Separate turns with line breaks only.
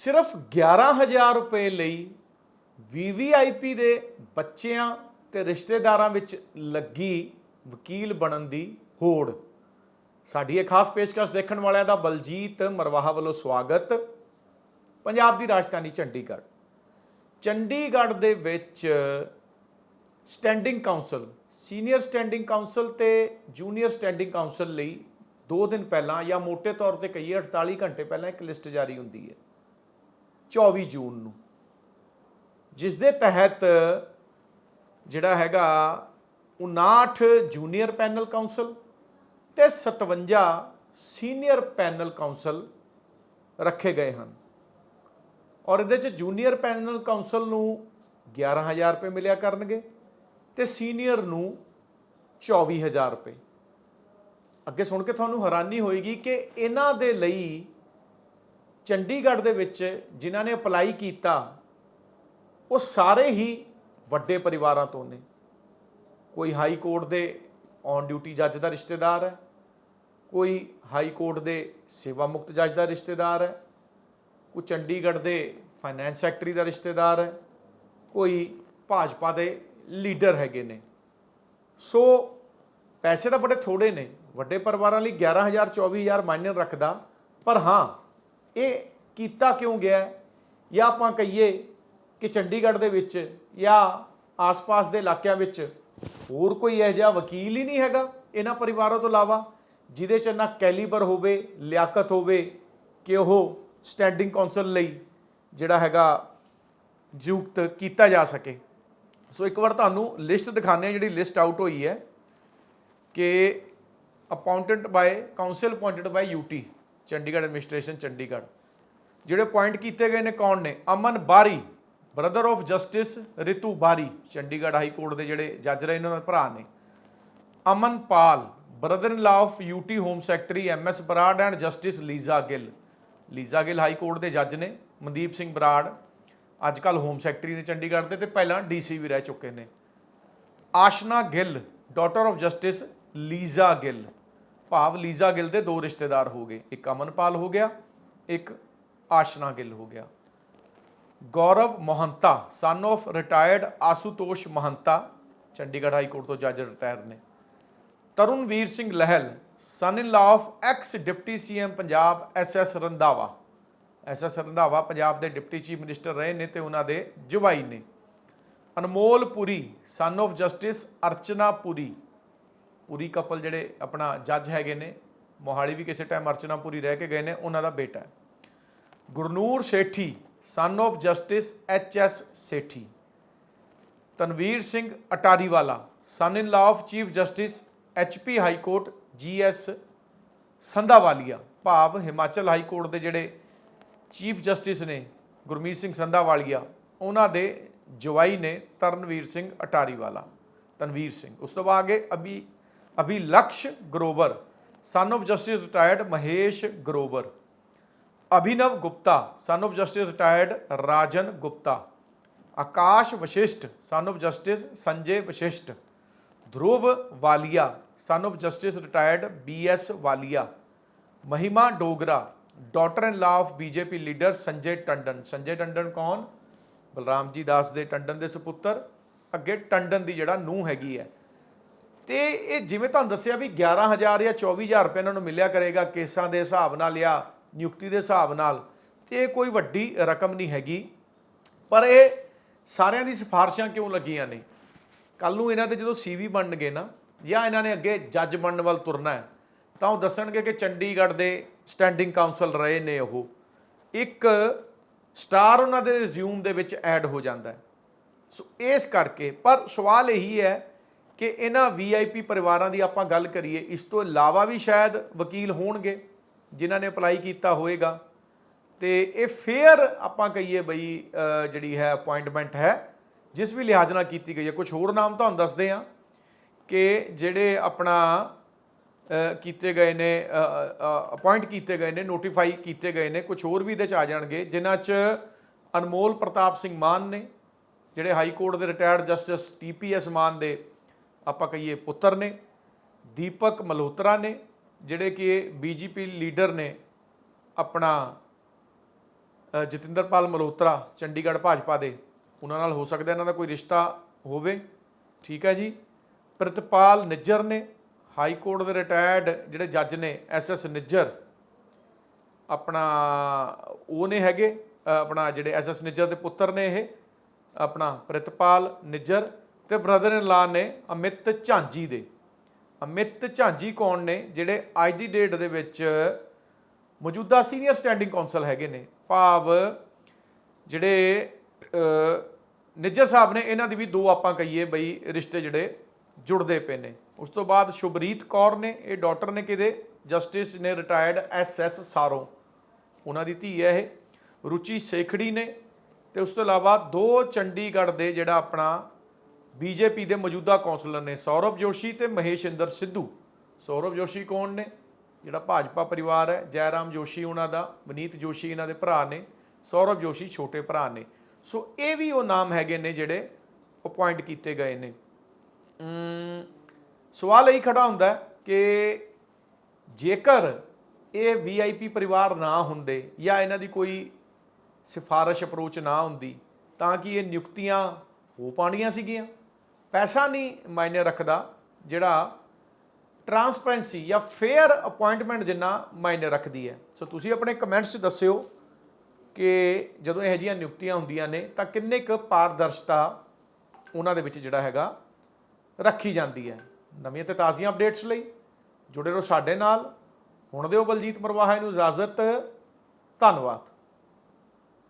ਸਿਰਫ 11000 ਰੁਪਏ ਲਈ ਵੀਵੀਆਈਪੀ ਦੇ ਬੱਚਿਆਂ ਤੇ ਰਿਸ਼ਤੇਦਾਰਾਂ ਵਿੱਚ ਲੱਗੀ ਵਕੀਲ ਬਣਨ ਦੀ ਹੋੜ। ਸਾਡੀ ਇਹ ਖਾਸ ਪੇਸ਼ਕਸ਼ ਦੇਖਣ ਵਾਲਿਆਂ ਦਾ ਬਲਜੀਤ ਮਰਵਾਹਾ ਵੱਲੋਂ ਸਵਾਗਤ। ਪੰਜਾਬ ਦੀ ਰਾਜਧਾਨੀ ਚੰਡੀਗੜ੍ਹ। ਚੰਡੀਗੜ੍ਹ ਦੇ ਵਿੱਚ standing counsel, senior standing counsel ਤੇ ਜੂਨੀਅਰ ਸਟੈਂਡਿੰਗ ਕਾਉਂਸਲ ਲਈ 2 ਦਿਨ ਪਹਿਲਾਂ ਜਾਂ ਮੋٹے ਤੌਰ ਤੇ ਕਹੀਏ 48 ਘੰਟੇ ਪਹਿਲਾਂ ਇੱਕ ਲਿਸਟ ਜਾਰੀ ਹੁੰਦੀ ਹੈ। 24 ਜੂਨ ਨੂੰ ਜਿਸ ਦੇ ਤਹਿਤ ਜਿਹੜਾ ਹੈਗਾ 59 ਜੂਨੀਅਰ ਪੈਨਲ ਕਾਉਂਸਲ ਤੇ 57 ਸੀਨੀਅਰ ਪੈਨਲ ਕਾਉਂਸਲ ਰੱਖੇ ਗਏ ਹਨ। ਔਰ ਇਹਦੇ ਚ ਜੂਨੀਅਰ ਪੈਨਲ ਕਾਉਂਸਲ ਨੂੰ 11000 ਰੁਪਏ ਮਿਲਿਆ ਕਰਨਗੇ ਤੇ ਸੀਨੀਅਰ ਨੂੰ 24000 ਰੁਪਏ। ਅੱਗੇ ਸੁਣ ਕੇ ਤੁਹਾਨੂੰ ਹੈਰਾਨੀ ਹੋਏਗੀ ਕਿ ਇਹਨਾਂ ਦੇ ਲਈ ਚੰਡੀਗੜ੍ਹ ਦੇ ਵਿੱਚ ਜਿਨ੍ਹਾਂ ਨੇ ਅਪਲਾਈ ਕੀਤਾ, ਉਹ ਸਾਰੇ ਹੀ ਵੱਡੇ ਪਰਿਵਾਰਾਂ ਤੋਂ ਨੇ। ਕੋਈ ਹਾਈ ਕੋਰਟ ਦੇ ਔਨ ਡਿਊਟੀ ਜੱਜ ਦਾ ਰਿਸ਼ਤੇਦਾਰ ਹੈ, ਕੋਈ ਹਾਈ ਕੋਰਟ ਦੇ ਸੇਵਾ ਮੁਕਤ ਜੱਜ ਦਾ ਰਿਸ਼ਤੇਦਾਰ ਹੈ, ਕੋਈ ਚੰਡੀਗੜ੍ਹ ਦੇ ਫਾਈਨੈਂਸ ਸੈਕਟਰੀ ਦਾ ਰਿਸ਼ਤੇਦਾਰ ਹੈ, ਕੋਈ ਭਾਜਪਾ ਦੇ ਲੀਡਰ ਹੈਗੇ ਨੇ। ਸੋ ਪੈਸੇ ਤਾਂ ਬੜੇ ਥੋੜੇ ਨੇ, ਵੱਡੇ ਪਰਿਵਾਰਾਂ ਲਈ 11000 24000 ਮਾਇਨੇ ਰੱਖਦਾ, ਪਰ ਹਾਂ ਇਹ ਕੀਤਾ ਕਿਉਂ ਗਿਆ ਜਾਂ ਆਪਾਂ ਕਹੀਏ ਕਿ ਚੰਡੀਗੜ੍ਹ ਦੇ ਵਿੱਚ ਜਾਂ ਆਸ-ਪਾਸ ਦੇ ਇਲਾਕਿਆਂ ਵਿੱਚ ਹੋਰ ਕੋਈ ਇਹੋ ਜਿਹਾ ਵਕੀਲ ਹੀ ਨਹੀਂ ਹੈਗਾ ਇਹਨਾਂ ਪਰਿਵਾਰਾਂ ਤੋਂ ਇਲਾਵਾ, ਜਿਹਦੇ 'ਚ ਨਾ ਕੈਲੀਬਰ ਹੋਵੇ, ਲਿਆਕਤ ਹੋਵੇ ਕਿ ਉਹ ਸਟੈਂਡਿੰਗ ਕਾਉਂਸਲ ਲਈ ਜਿਹੜਾ ਹੈਗਾ ਨਿਯੁਕਤ ਕੀਤਾ ਜਾ ਸਕੇ। ਸੋ ਇੱਕ ਵਾਰ ਤੁਹਾਨੂੰ ਲਿਸਟ ਦਿਖਾਉਂਦੇ ਹਾਂ ਜਿਹੜੀ ਲਿਸਟ ਆਊਟ ਹੋਈ ਹੈ ਕਿ appointed by counsel appointed by UT Chandigarh administration, Chandigarh. ਜਿਹੜੇ ਅਪਾਇੰਟ ਕੀਤੇ ਗਏ ਨੇ ਕੌਣ ਨੇ? ਅਮਨ ਬਾਰੀ ਬ੍ਰਦਰ ਆਫ ਜਸਟਿਸ ਰਿਤੂ ਬਾਰੀ, ਚੰਡੀਗੜ੍ਹ ਹਾਈ ਕੋਰਟ ਦੇ ਜਿਹੜੇ ਜੱਜ ਰਹੇ ਇਹਨਾਂ ਦੇ ਭਰਾ ਨੇ। ਅਮਨ Pal brother in law of UT home secretary M S Brar and justice Lisa Gill. Lisa Gill high court ਦੇ ਜੱਜ ਨੇ, ਮਨਦੀਪ ਸਿੰਘ ਬਰਾੜ। ਅੱਜ ਕੱਲ ਹੋਮ ਸੈਕਟਰੀ ਨੇ ਚੰਡੀਗੜ੍ਹ ਦੇ ਤੇ ਪਹਿਲਾਂ ਡੀਸੀ ਵੀ ਰਹਿ ਚੁੱਕੇ ਨੇ। Ashna Gill daughter of justice Lisa Gill. ਭਾਵ ਲੀਜ਼ਾ ਗਿੱਲ ਦੇ ਦੋ ਰਿਸ਼ਤੇਦਾਰ ਹੋ ਗਏ। ਇੱਕ ਅਮਨਪਾਲ ਹੋ ਗਿਆ, ਇੱਕ ਆਸ਼ਨਾ ਗਿੱਲ ਹੋ ਗਿਆ। Gaurav Mahanta son of retired Ashutosh Mahanta, Chandigarh high court ਤੋਂ ਜੱਜ ਰਿਟਾਇਰ ਨੇ। ਤਰੁਣਵੀਰ Singh Lehal son in law of ex deputy CM Punjab S S Randhawa. S S Randhawa Punjab ਦੇ ਡਿਪਟੀ ਚੀਫ ਮਿਨਿਸਟਰ ਰਹੇ ਨੇ ਤੇ ਉਹਨਾਂ ਦੇ ਜਵਾਈ ਨੇ। Anmol Puri son of justice Archana Puri Puri couple ਜਿਹੜੇ ਆਪਣਾ ਜੱਜ ਹੈਗੇ ਨੇ, ਮੋਹਾਲੀ ਵੀ ਕਿਸੇ ਟਾਈਮ ਅਰਚਨਾ ਪੁਰੀ ਰਹਿ ਕੇ ਗਏ ਨੇ, ਉਹਨਾਂ ਦਾ ਬੇਟਾ ਹੈ। Gurnoor Sethi son of justice H S Sethi. Tanveer Singh Atariwala son in law of chief justice H P high court G S Sandhawalia. ਭਾਵ ਹਿਮਾਚਲ ਹਾਈ ਕੋਰਟ ਦੇ ਜਿਹੜੇ ਚੀਫ ਜਸਟਿਸ ਨੇ, ਗੁਰਮੀਤ ਸਿੰਘ ਸੰਧਾਵਾਲੀਆ, ਉਹਨਾਂ ਦੇ ਜਵਾਈ ਨੇ ਤਰਨਵੀਰ ਸਿੰਘ ਅਟਾਰੀਵਾਲਾ, ਤਨਵੀਰ ਸਿੰਘ। ਉਸ ਤੋਂ ਬਾਅਦ ਅੱਗੇ ਅਭੀ ਅਭੀ Lakshay Grover son of justice retired Mahesh Grover, Abhinav Gupta son of justice retired Rajan Gupta, Akash Vashisht son of justice Sanjay Vashisht, Dhruv Walia son of justice retired B S Walia, Mahima Dogra daughter in law of BJP leader Sanjay Tandon Sanjay Tandon ਕੌਣ? ਬਲਰਾਮ ਜੀ ਦਾਸ ਦੇ ਟੰਡਨ ਦੇ ਸੁਪੁੱਤਰ, ਅੱਗੇ ਟੰਡਨ ਦੀ ਜਿਹੜਾ ਨੂੰਹ ਹੈਗੀ ਹੈ। ਤੇ ਇਹ ਜਿਵੇਂ ਤੁਹਾਨੂੰ ਦੱਸਿਆ ਵੀ 11000 ਜਾਂ 24000 ਰੁਪਏ ਇਹਨਾਂ ਨੂੰ ਮਿਲਿਆ ਕਰੇਗਾ ਕੇਸਾਂ ਦੇ ਹਿਸਾਬ ਨਾਲ ਜਾਂ ਨਿਯੁਕਤੀ ਦੇ ਹਿਸਾਬ ਨਾਲ, ਤੇ ਇਹ ਕੋਈ ਵੱਡੀ ਰਕਮ ਨਹੀਂ ਹੈਗੀ। ਪਰ ਇਹ ਸਾਰਿਆਂ ਦੀ ਸਿਫਾਰਸ਼ਾਂ ਕਿਉਂ ਲੱਗੀਆਂ ਨੇ? ਕੱਲ ਨੂੰ ਇਹਨਾਂ ਦੇ ਜਦੋਂ ਸੀਵੀ ਬਣਨਗੇ ਨਾ, ਜਾਂ ਇਹਨਾਂ ਨੇ ਅੱਗੇ ਜੱਜ ਬਣਨ ਵੱਲ ਤੁਰਨਾ ਹੈ, ਤਾਂ ਉਹ ਦੱਸਣਗੇ ਕਿ ਚੰਡੀਗੜ੍ਹ ਦੇ ਸਟੈਂਡਿੰਗ ਕਾਉਂਸਲ ਰਹੇ ਨੇ ਉਹ। ਇੱਕ ਸਟਾਰ ਉਹਨਾਂ ਦੇ ਰਿਜ਼ਿਊਮ ਦੇ ਵਿੱਚ ਐਡ ਹੋ ਜਾਂਦਾ ਸੋ ਇਸ ਕਰਕੇ, ਪਰ ਸਵਾਲ ਇਹੀ ਹੈ ਕਿ ਇਹਨਾਂ ਵੀਆਈਪੀ ਪਰਿਵਾਰਾਂ ਦੀ ਆਪਾਂ ਗੱਲ ਕਰੀਏ, ਇਸ ਤੋਂ ਇਲਾਵਾ ਵੀ ਸ਼ਾਇਦ ਵਕੀਲ ਹੋਣਗੇ ਜਿਨ੍ਹਾਂ ਨੇ ਅਪਲਾਈ ਕੀਤਾ ਹੋਵੇਗਾ ਤੇ ਇਹ ਫੇਅਰ ਆਪਾਂ ਕਹੀਏ ਬਈ ਜਿਹੜੀ ਹੈ ਅਪਾਇੰਟਮੈਂਟ ਹੈ, ਜਿਸ ਵੀ ਲਿਹਾਜ਼ ਨਾਲ ਕੀਤੀ ਗਈ ਹੈ। ਕੁਝ ਹੋਰ ਨਾਮ ਤੁਹਾਨੂੰ ਦੱਸਦੇ ਆ ਕਿ ਜਿਹੜੇ ਆਪਣਾ ਕੀਤੇ ਗਏ ਨੇ ਅਪਾਇੰਟ ਕੀਤੇ ਗਏ ਨੇ ਨੋਟੀਫਾਈ ਕੀਤੇ ਗਏ ਨੇ ਕੁਝ ਹੋਰ ਵੀ ਇਹਦੇ ਚ ਆ ਜਾਣਗੇ, ਜਿਨ੍ਹਾਂ ਚ ਅਨਮੋਲ ਪ੍ਰਤਾਪ ਸਿੰਘ ਮਾਨ ਨੇ, ਜਿਹੜੇ ਹਾਈ ਕੋਰਟ ਦੇ ਰਿਟਾਇਰਡ ਜਸਟਿਸ ਟੀਪੀਐਸ ਮਾਨ ਦੇ ਆਪਾਂ ਕਹੀਏ ਪੁੱਤਰ ਨੇ, ਦੀਪਕ ਮਲਹੋਤਰਾ ਨੇ, ਜਿਹੜੇ ਕਿ ਬੀਜੇਪੀ ਲੀਡਰ ਨੇ ਆਪਣਾ ਜਤਿੰਦਰਪਾਲ ਮਲਹੋਤਰਾ, ਚੰਡੀਗੜ੍ਹ ਭਾਜਪਾ ਦੇ। ਉਹਨਾਂ ਨਾਲ ਹੋ ਸਕਦਾ ਇਹਨਾਂ ਦਾ ਕੋਈ ਰਿਸ਼ਤਾ ਹੋਵੇ। ਠੀਕ ਹੈ ਜੀ। ਪ੍ਰਿਤਪਾਲ ਨਿੱਜਰ ਨੇ, ਹਾਈ ਕੋਰਟ ਦੇ ਰਿਟਾਇਰਡ ਜਿਹੜੇ ਜੱਜ ਨੇ, ਐਸ ਐਸ ਨਿੱਜਰ। ਆਪਣਾ, ਉਹ ਨੇ ਹੈਗੇ ਆਪਣਾ ਜਿਹੜੇ ਐਸ ਐਸ ਨਿੱਜਰ ਦੇ ਪੁੱਤਰ ਨੇ ਇਹ। ਆਪਣਾ ਪ੍ਰਿਤਪਾਲ ਨਿੱਜਰ ਤੇ ਬ੍ਰਦਰ ਇਨ ਲਾ ਨੇ ਅਮਿਤ ਝਾਂਜੀ ਦੇ। ਅਮਿਤ ਝਾਂਜੀ ਕੌਣ ਨੇ? ਜਿਹੜੇ ਅੱਜ ਦੀ ਡੇਟ ਦੇ ਵਿੱਚ ਮੌਜੂਦਾ ਸੀਨੀਅਰ ਸਟੈਂਡਿੰਗ ਕੌਂਸਲ ਹੈਗੇ ਨੇ। ਭਾਵ ਜਿਹੜੇ ਨਿੱਜਰ ਸਾਹਿਬ ਨੇ, ਇਹਨਾਂ ਦੀ ਵੀ ਦੋ ਆਪਾਂ ਕਹੀਏ ਬਈ ਰਿਸ਼ਤੇ ਜਿਹੜੇ ਜੁੜਦੇ ਪਏ ਨੇ। ਉਸ ਤੋਂ ਬਾਅਦ ਸ਼ੁਭਰੀਤ ਕੌਰ ਨੇ, ਇਹ ਡਾਕਟਰ ਨੇ ਕਿਹਦੇ? ਜਸਟਿਸ ਨੇ ਰਿਟਾਇਰਡ ਐਸ ਐਸ ਸਾਰੋ ਉਹਨਾਂ ਦੀ ਧੀ ਹੈ ਇਹ। ਰੁਚੀ ਸੇਖੜੀ ਨੇ। ਤੇ ਉਸ ਤੋਂ ਇਲਾਵਾ ਦੋ ਚੰਡੀਗੜ੍ਹ ਦੇ ਜਿਹੜਾ ਆਪਣਾ ਬੀਜੇਪੀ ਦੇ ਮੌਜੂਦਾ ਕੌਂਸਲਰ ਨੇ ਸੌਰਵ ਜੋਸ਼ੀ ਤੇ ਮਹੇਸ਼ਿੰਦਰ ਸਿੱਧੂ। ਸੌਰਵ ਜੋਸ਼ੀ ਕੌਣ ਨੇ? ਜਿਹੜਾ ਭਾਜਪਾ ਪਰਿਵਾਰ ਹੈ, ਜੈਰਾਮ ਜੋਸ਼ੀ ਉਹਨਾਂ ਦਾ, ਮਨੀਤ ਜੋਸ਼ੀ ਇਹਨਾਂ ਦੇ ਭਰਾ ਨੇ, ਸੌਰਵ ਜੋਸ਼ੀ ਛੋਟੇ ਭਰਾ ਨੇ। ਸੋ ਇਹ ਵੀ ਉਹ ਨਾਮ ਹੈਗੇ ਨੇ ਜਿਹੜੇ ਅਪਾਇੰਟ ਕੀਤੇ ਗਏ ਨੇ। ਸਵਾਲ ਇਹੀ ਖੜਾ ਹੁੰਦਾ ਕਿ ਜੇਕਰ ਇਹ ਵੀਆਈਪੀ ਪਰਿਵਾਰ ਨਾ ਹੁੰਦੇ ਜਾਂ ਇਹਨਾਂ ਦੀ ਕੋਈ ਸਿਫਾਰਿਸ਼ ਅਪਰੋਚ ਨਾ ਹੁੰਦੀ, ਤਾਂ ਕਿ ਇਹ ਨਿਯੁਕਤੀਆਂ ਹੋ ਪਾਣੀਆਂ ਸੀਗੀਆਂ? ਪੈਸਾ ਨਹੀਂ ਮਾਇਨੇ ਰੱਖਦਾ, ਜਿਹੜਾ ਟਰਾਂਸਪੈਰੈਂਸੀ ਜਾਂ ਫੇਅਰ ਅਪਾਇੰਟਮੈਂਟ ਜਿੰਨਾ ਮਾਇਨੇ ਰੱਖਦੀ ਹੈ। ਸੋ ਤੁਸੀਂ ਆਪਣੇ ਕਮੈਂਟਸ 'ਚ ਦੱਸਿਓ ਕਿ ਜਦੋਂ ਇਹੋ ਜਿਹੀਆਂ ਨਿਯੁਕਤੀਆਂ ਹੁੰਦੀਆਂ ਨੇ, ਤਾਂ ਕਿੰਨੇ ਕੁ ਪਾਰਦਰਸ਼ਤਾ ਉਹਨਾਂ ਦੇ ਵਿੱਚ ਜਿਹੜਾ ਹੈਗਾ ਰੱਖੀ ਜਾਂਦੀ ਹੈ। ਨਵੀਆਂ ਤੇ ਤਾਜ਼ੀਆਂ ਅਪਡੇਟਸ ਲਈ ਜੁੜੇ ਰਹੋ ਸਾਡੇ ਨਾਲ। ਹੁਣ ਦਿਓ ਬਲਜੀਤ ਮਰਵਾਹਾ ਨੂੰ ਇਜਾਜ਼ਤ। ਧੰਨਵਾਦ।